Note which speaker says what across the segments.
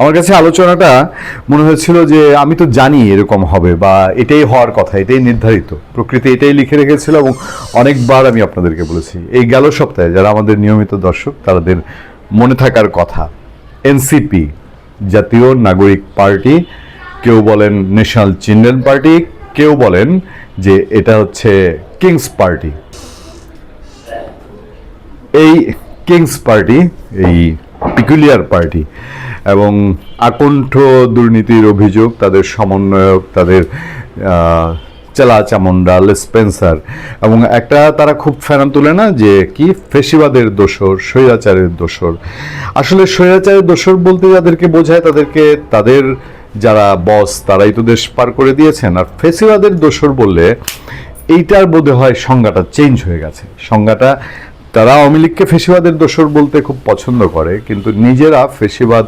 Speaker 1: আমার কাছে আলোচনাটা মনে হয়েছিল যে আমি তো জানি এরকম হবে বা এটাই হওয়ার কথা, এটাই নির্ধারিত। প্রকৃতি এটাই লিখে রেখেছিল এবং অনেকবার আমি আপনাদেরকে বলেছি, এই গেল সপ্তাহে যারা আমাদের নিয়মিত দর্শক, তাদের মনে থাকার কথা। এনসিপি জাতীয় নাগরিক পার্টি, কেউ বলেন ন্যাশনাল চিলড্রেন পার্টি কেউ বলেন যে এটা হচ্ছে কিংস পার্টি এই কিংস পার্টি এই পিকুলিয়ার পার্টি এবং আকণ্ঠ দুর্নীতির অভিযোগ, তাদের সমন্বয়ক, তাদের চেলা চামুন্ডা স্পেন্সার এবং একটা তারা খুব ফেরান তুলে না যে কি? ফেসিবাদের দোসর স্বৈরাচারের দোসর আসলে স্বৈরাচারের দোসর বলতে যাদেরকে বোঝায় তাদেরকে, তাদের যারা বস, তারাই তো দেশ পার করে দিয়েছেন। আর ফেসিবাদের দোসর বললে এইটার বোধে হয় সংজ্ঞাটা চেঞ্জ হয়ে গেছে। সংজ্ঞাটা, তারা আওয়ামী লীগকে ফেসিবাদের দোসর বলতে খুব পছন্দ করে, কিন্তু নিজেরা ফেসিবাদ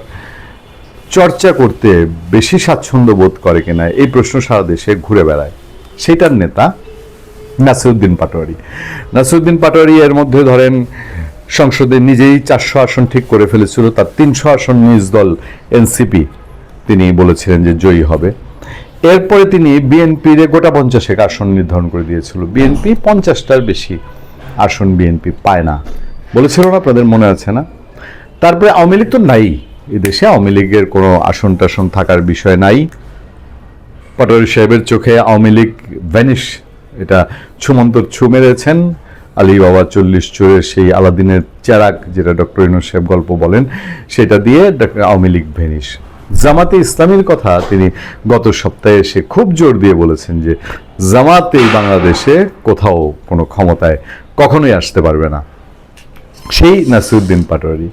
Speaker 1: চর্চা করতে বেশি স্বাচ্ছন্দ্য বোধ করে কিনা এই প্রশ্ন সারা দেশে ঘুরে বেড়ায়। সেটার নেতা নাসিরুদ্দিন পাটোয়ারি। নাসিরুদ্দিন পাটোয়ারি এর মধ্যে ধরেন, সংসদে নিজেই চারশো আসন ঠিক করে ফেলেছিল, তার তিনশো আসন নিজ দল এনসিপি, তিনি বলেছিলেন যে জয়ী হবে। এরপরে তিনি বিএনপির গোটা পঞ্চাশেক আসন নির্ধারণ করে দিয়েছিল। বিএনপি পঞ্চাশটার বেশি আসন বিএনপি পায় না। বলেছিল না আপনাদের মনে আছে না? তারপরে আওয়ামী লীগ তো নাই। এই দেশে আওয়ামী লীগের কোনো আসন টাসন থাকার বিষয় নাই। পাটোয়ারি সাহেবের চোখে আওয়ামী লীগ ভ্যানিশ এটা ছুমন্তর ছু মেরেছেন। আলী বাবা চল্লিশ চোরের সেই আলাদিনের চেরাক যেটা ডক্টর ইনু সাহেব গল্প বলেন, সেটা দিয়ে ডক্টর আওয়ামী লীগ ভ্যানিশ জামাতে ইসলামীর কথা তিনি গত সপ্তাহে এসে খুব জোর দিয়ে বলেছেন যে, জামাতে বাংলাদেশে কোথাও কোনো ক্ষমতায় কখনোই আসতে পারবে না। সেই নাসিরুদ্দিন পাটোয়ারি।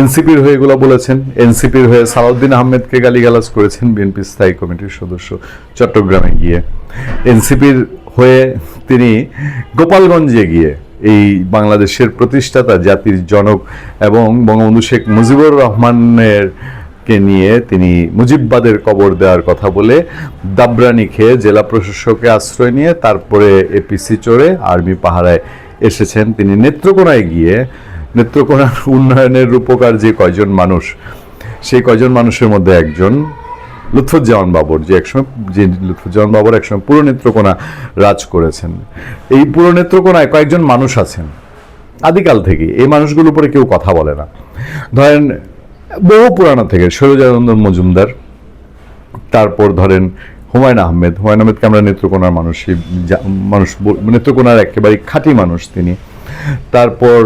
Speaker 1: এনসিপির হয়ে এগুলো বলেছেন। এনসিপির হয়ে সালাউদ্দিন আহমেদকে গালিগালাজ করেছেন বিএনপি স্থায়ী কমিটির সদস্য চট্টগ্রামে গিয়ে। এনসিপির হয়ে তিনি গোপালগঞ্জে গিয়ে এই বাংলাদেশের প্রতিষ্ঠাতা জাতির জনক এবং বঙ্গবন্ধু শেখ মুজিবুর রহমানের কে নিয়ে তিনি মুজিববাদের কবর দেওয়ার কথা বলে দাবরানি খেয়ে জেলা প্রশাসকে আশ্রয় নিয়ে তারপরে এপিসি চড়ে আর্মি পাহারায় এসেছেন। তিনি নেত্রকোনায় গিয়ে নেত্রকোনার উন্নয়নের রূপকার যে কয়জন মানুষ, সেই কয়জন মানুষের মধ্যে একজন লুৎফুজ্জামান বাবর, যে একসময়, যে লুৎফুজ্জামান বাবর একসময় পুরো নেত্রকোনা রাজ করেছেন। এই পুরো নেত্রকোনায় কয়েকজন মানুষ আছেন। আদিকাল থেকে এই মানুষগুলোর উপরে কেউ কথা বলে না। ধরেন, বহু পুরানো থেকে সৈরজানন্দন মজুমদার, তারপর ধরেন হুমায়ুন আহমেদ। হুমায়ুন আহমেদকে আমরা নেত্রকোনার মানুষই মানুষ নেত্রকোনার একেবারে খাঁটি মানুষ তিনি। তারপর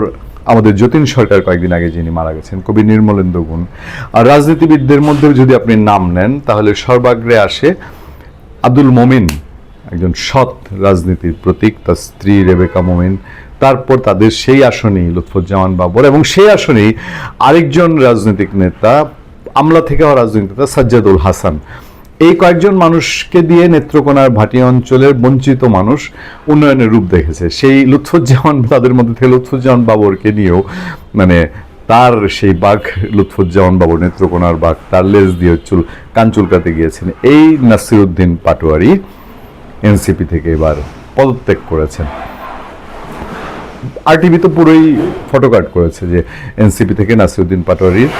Speaker 1: আমাদের যতীন সরকার কয়েকদিন আগে যিনি মারা গেছেন, কবি নির্মলেন্দু গুণ। আর রাজনীতিবিদদের মধ্যে যদি আপনি নাম নেন, তাহলে সর্বাগ্রে আসে আব্দুল মোমিন, একজন সৎ রাজনীতির প্রতীক, তার স্ত্রী রেবেকা মোমিন। তারপর তাদের সেই আসনেই লুৎফুজ্জামান বাবর, এবং সেই আসনেই আরেকজন রাজনৈতিক নেতা, আমলা থেকে হওয়া রাজনৈতিক নেতা সাজ্জাদুল হাসান। এই কয়েকজন মানুষকে দিয়ে নেত্রকোনার ভাটি অঞ্চলের বঞ্চিত মানুষ উন্নয়নের রূপ দেখেছে। সেই লুৎফুজ্জামান তাদের মধ্যে থেকে লুৎফুজ্জামান বাবরকে নিয়েও মানে তার সেই বাঘ লুৎফুজ্জামান বাবর নেত্রকোনার বাঘ, তার লেজ দিয়ে চুল, কান চুলকাতে গিয়েছেন। এই নাসিরুদ্দিন পাটোয়ারি এনসিপি থেকে এবার পদত্যাগ করেছেন। আরটিভি তো পুরোই ফটোকার্ড করেছে যে এনসিপি থেকে নাসিরুদ্দিন পাটোয়ারির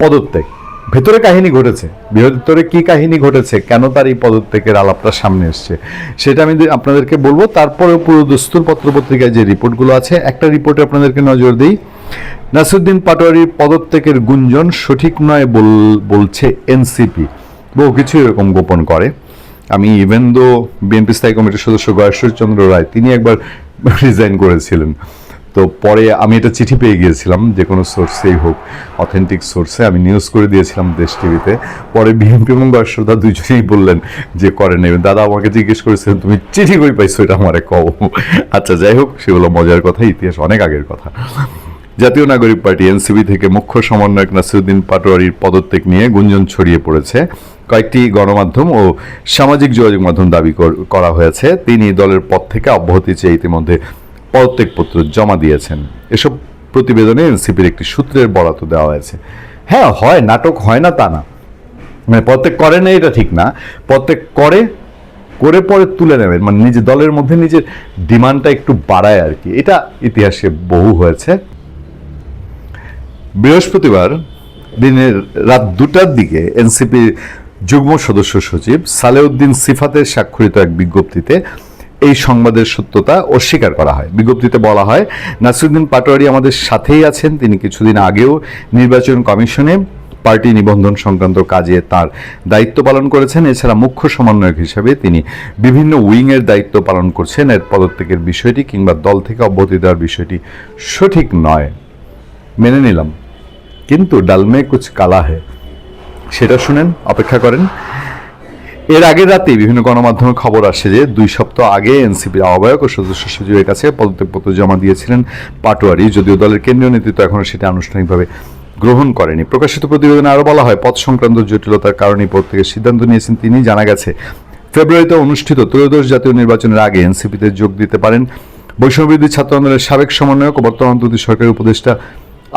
Speaker 1: পদত্যাগ। ভেতরে কাহিনী ঘটেছে বৃহত্তরে কি কাহিনী ঘটেছে, কেন তার এই পদত্যাগের আলাপটা সামনে এসছে, সেটা আমি আপনাদেরকে বলব। তারপরে পুরো দস্তুর পত্রপত্রিকায় যে রিপোর্টগুলো আছে, একটা রিপোর্টে আপনাদেরকে নজর দিই। নাসিরুদ্দিন পাটোয়ারির পদত্যাগের গুঞ্জন সঠিক নয় বল- বলছে এনসিপি। বহু কিছু এরকম গোপন করে। আমি ইভেন দো বিএনপি স্থায়ী কমিটির সদস্য গয়েশ্বরচন্দ্র রায়, তিনি একবার রিজাইন করেছিলেন। তো পরে আমি এটা চিঠি পেয়ে গিয়েছিলাম যে কোনো সোর্সেই হোক অথেন্টিক সোর্সে আমি নিউজ করে দিয়েছিলাম দেশ টিভিতে পরে বিএনপি এবং গয়েশ্বরদা দুজনেই বললেন যে করে নেবেন দাদা আমাকে জিজ্ঞেস করেছিলেন, তুমি চিঠি কই পাইছো? এটা আমারে কও। আচ্ছা যাই হোক, সেগুলো মজার কথা, ইতিহাস অনেক আগের কথা। জাতীয় নাগরিক পার্টি এনসিবি থেকে মুখ্য সমন্বয়ক নাসিরুদ্দিন পাটোয়ারির পদত্যাগ নিয়ে গুঞ্জন ছড়িয়ে পড়েছে। কয়েকটি গণমাধ্যম ও সামাজিক যোগাযোগ মাধ্যম দাবি কর- করা হয়েছে। তিনি দলের পদ থেকে অব্যাহতি চেয়ে ইতিমধ্যে পদত্যাগপত্র জমা দিয়েছেন। এসব প্রতিবেদনে এনসিপির একটি সূত্রের বরাত দেওয়া হয়েছে। হ্যাঁ হয়, নাটক হয় না তা না। মানে পদত্যাগ করে না, এটা ঠিক না। পদত্যাগ করে করে পরে তুলে নেবেন। মানে নিজের দলের মধ্যে নিজের ডিমান্ডটা একটু বাড়ায় আর কি। এটা ইতিহাসে বহু হয়েছে। বৃহস্পতিবার দিনের রাত দুটার দিকে এনসিপির যুগ্ম সদস্য সচিব সালেউদ্দিন সিফাতের স্বাক্ষরিত এক বিজ্ঞপ্তিতে এই সংবাদের সত্যতা অস্বীকার করা হয়। বিজ্ঞপ্তিতে বলা হয়, নাসিরুদ্দিন পাটোয়ারি আমাদের সাথেই আছেন। তিনি কিছুদিন আগেও নির্বাচন কমিশনে পার্টি নিবন্ধন সংক্রান্ত কাজে তার দায়িত্ব পালন করেছেন। এছাড়া মুখ্য সমন্বয়ক হিসেবে তিনি বিভিন্ন উইংয়ের দায়িত্ব পালন করছেন। এর পদত্যাগের বিষয়টি কিংবা দল থেকে অব্যাহতি দেওয়ার বিষয়টি সঠিক নয়। মেনে নিলাম। কিন্তু ডালমে কুচ কালা হে সেটা শুনেন, অপেক্ষা করেন। এর আগের রাতেই বিভিন্ন গণমাধ্যমে খবর আসে যে দুই সপ্তাহ আগে এনসিপির আহ্বায়ক ও সদস্য সচিবের কাছে পদত্যাগপত্র জমা দিয়েছিলেন পাটোয়ারি। যদিও দলের কেন্দ্রীয় নেতৃত্ব এখনও সেটা আনুষ্ঠানিকভাবে গ্রহণ করেনি। প্রকাশিত প্রতিবেদনে আরও বলা হয় পদ সংক্রান্ত জটিলতার কারণে পদ থেকে সিদ্ধান্ত নিয়েছেন তিনি। জানা গেছে, ফেব্রুয়ারিতে অনুষ্ঠিত ত্রয়োদশ জাতীয় নির্বাচনের আগে এনসিপিতে যোগ দিতে পারেন বৈষম্যবিরোধী ছাত্র আন্দোলনের সাবেক সমন্বয়ক ও বর্তমান দুটি সরকারি উপদেষ্টা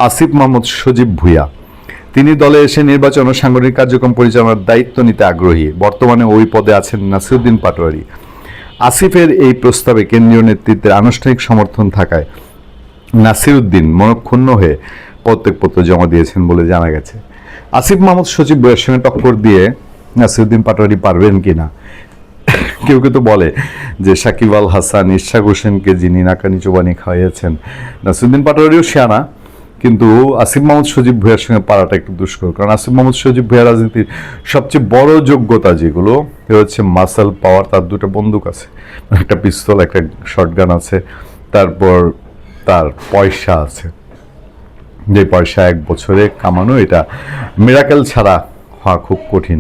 Speaker 1: আসিফ মোহাম্মদ সজীব ভুইয়া। তিনি দলে এসে নির্বাচন ও সাংগঠনিক কার্যক্রম পরিচালনার দায়িত্ব নিতে আগ্রহী। বর্তমানে ওই পদে আছেন নাসিরুদ্দিন পাটোয়ারি। আসিফের এই প্রস্তাবে কেন্দ্রীয় নেতৃত্বের আনুষ্ঠানিক সমর্থন থাকায় নাসিরুদ্দিন মনক্ষুণ্ণ হয়ে পদত্যাগপত্র জমা দিয়েছেন বলে জানা গেছে। আসিফ মাহমুদ সচিব বইয়ের সঙ্গে টক্কর দিয়ে নাসিরুদ্দিন পাটোয়ারি পারবেন কিনা কেউ কেউ তো বলে যে সাকিব আল হাসান ইশাক হোসেনকে যিনি নাকানি চোবানি খাওয়াইয়েছেন, নাসিরুদ্দিন পাটোয়ারিও শিয়ানা। কিন্তু আসিফ মাহমুদ সজীব ভুইয়ার সঙ্গে পারাটা একটু দুষ্কর। কারণ আসিফ মাহমুদ সজীব ভুইয়া রাজনীতির সবচেয়ে বড় যোগ্যতা যেগুলো হচ্ছে মাসাল পাওয়ার, তার দুটো বন্দুক আছে, একটা পিস্তল, একটা শটগান আছে, তারপর তার পয়সা আছে। যে পয়সা এক বছরে কামানো, এটা মিরাকেল ছাড়া হওয়া খুব কঠিন।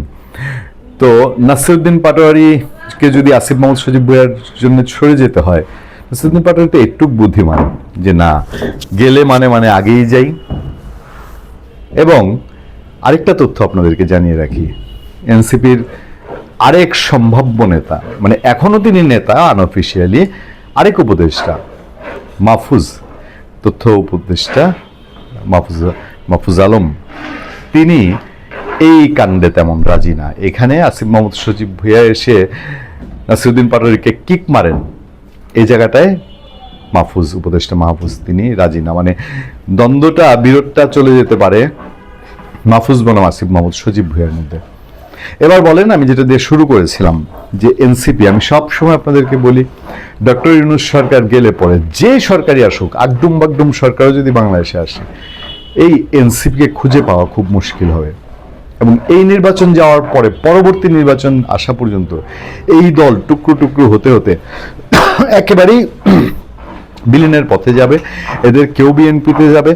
Speaker 1: তো নাসিরুদ্দিন পাটোয়ারিকে যদি আসিফ মোহাম্মদ সজিব ভুইয়ার জন্য সরে যেতে হয় নাসিরুদ্দিন পাটোয়ারি তো একটু বুদ্ধিমান, যে না, গেলে মানে মানে আগেই যাই। এবং আরেকটা তথ্য আপনাদেরকে জানিয়ে রাখি, এনসিপির আরেক সম্ভাব্য নেতা মানে এখনও তিনি নেতা, আনঅফিসিয়ালি, আরেক উপদেষ্টা, মাহফুজ, তথ্য উপদেষ্টা, মাহফুজ মাহফুজ আলম। তিনি এই কাণ্ডে তেমন রাজি না। এখানে আসিফ মোহাম্মদ সজীব ভুইয়া এসে নাসিরুদ্দিন পাটোয়ারিকে কিক মারেন। এই জায়গাটায় মাহফুজ, উপদেষ্টা মাহফুজ তিনি রাজি না। মানে দ্বন্দ্বটা, বিরোধটা চলে যেতে পারে মাহফুজ বনাম আসিফ মোহাম্মদ সজীব ভুইয়ার মধ্যে। এবার বলেন, আমি যেটা দিয়ে শুরু করেছিলাম, যে এনসিপি, আমি সব সময় আপনাদেরকে বলি, ডক্টর ইউনুস সরকার গেলে পরে যে সরকারই আসুক, আগডুম বাগডুম সরকারও যদি বাংলাদেশে আসে, এই এনসিপিকে খুঁজে পাওয়া খুব মুশকিল হবে। এবং এই নির্বাচন যাওয়ার পরে, পরবর্তী নির্বাচন আসা পর্যন্ত, এই দল টুকরো টুকরো হতে হতে একেবারেই বিলীনের পথে যাবে, এদের কেউ বিএনপিতে যাবে।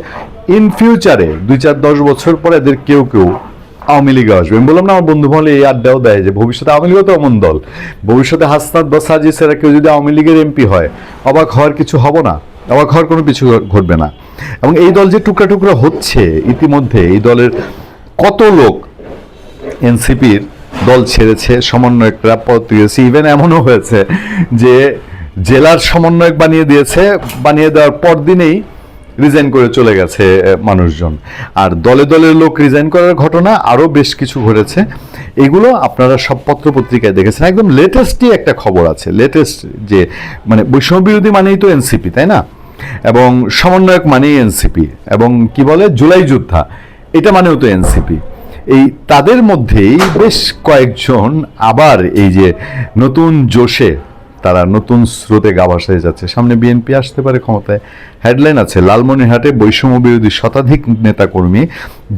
Speaker 1: ইন ফিউচারে দুই চার দশ বছর পরে এদের কেউ কেউ আওয়ামী লীগে আসবে। আমি বললাম না, আমার বন্ধু মহলে এই আড্ডাও দেয় যে ভবিষ্যতে আওয়ামী লীগও তো এমন দল। ভবিষ্যতে হাসনাত বা সাজিসেরা কেউ যদি আওয়ামী লীগের এমপি হয়, অবাক হওয়ার কিছু হব না। অবাক হওয়ার কোনো কিছু ঘটবে না। এবং এই দল যে টুকরা টুকরা হচ্ছে, ইতিমধ্যে এই দলের কত লোক এনসিপির দল ছেড়েছে, সমন্বয়করা পদ দিয়েছে ইভেন এমনও হয়েছে যে জেলার সমন্বয়ক বানিয়ে দিয়েছে, বানিয়ে দেওয়ার পর দিনেই রিজাইন করে চলে গেছে মানুষজন। আর দলে দলের লোক রিজাইন করার ঘটনা আরও বেশ কিছু ঘটেছে। এগুলো আপনারা সব পত্র পত্রিকায় দেখেছেন। একদম লেটেস্টই একটা খবর আছে। লেটেস্ট যে মানে বৈষম্য বিরোধী মানেই তো এনসিপি তাই না? এবং সমন্বয়ক মানেই এনসিপি এবং কি বলে? জুলাই যোদ্ধা। এটা মানেও তো এনসিপি এই তাদের মধ্যেই বেশ কয়েকজন আবার এই যে নতুন জোশে তারা নতুন স্রোতে গা ভাসায় যাচ্ছে। সামনে বিএনপি আসতে পারে ক্ষমতায়। হেডলাইন আছে, লালমনিরহাটে বৈষম্য বিরোধী শতাধিক নেতাকর্মী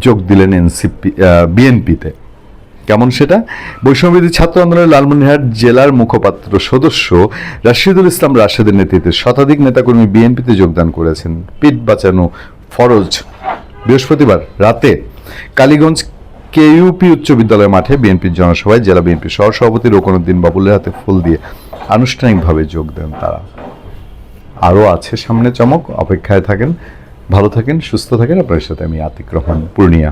Speaker 1: যোগ দিলেন এনসিপি বিএনপিতে কেমন সেটা? বৈষম্যবিরোধী ছাত্র আন্দোলনের লালমনিরহাট জেলার মুখপাত্র সদস্য রাশিদুল ইসলাম রাশেদের নেতৃত্বে শতাধিক নেতাকর্মী বিএনপিতে যোগদান করেছেন। পিঠ বাঁচানো ফরজ। বৃহস্পতিবার রাতে কালীগঞ্জ কেইউপি উচ্চ বিদ্যালয় মাঠে বিএনপির জনসভায় জেলা বিএনপির সহ সভাপতি রোকনুদ্দিন বাবুলের হাতে ফুল দিয়ে আনুষ্ঠানিকভাবে যোগ দেন তারা। আরও আছে সামনে চমক, অপেক্ষায় থাকেন, ভালো থাকেন, সুস্থ থাকেন। আপনার সাথে আমি আতিক রহমান, পূর্ণিয়া।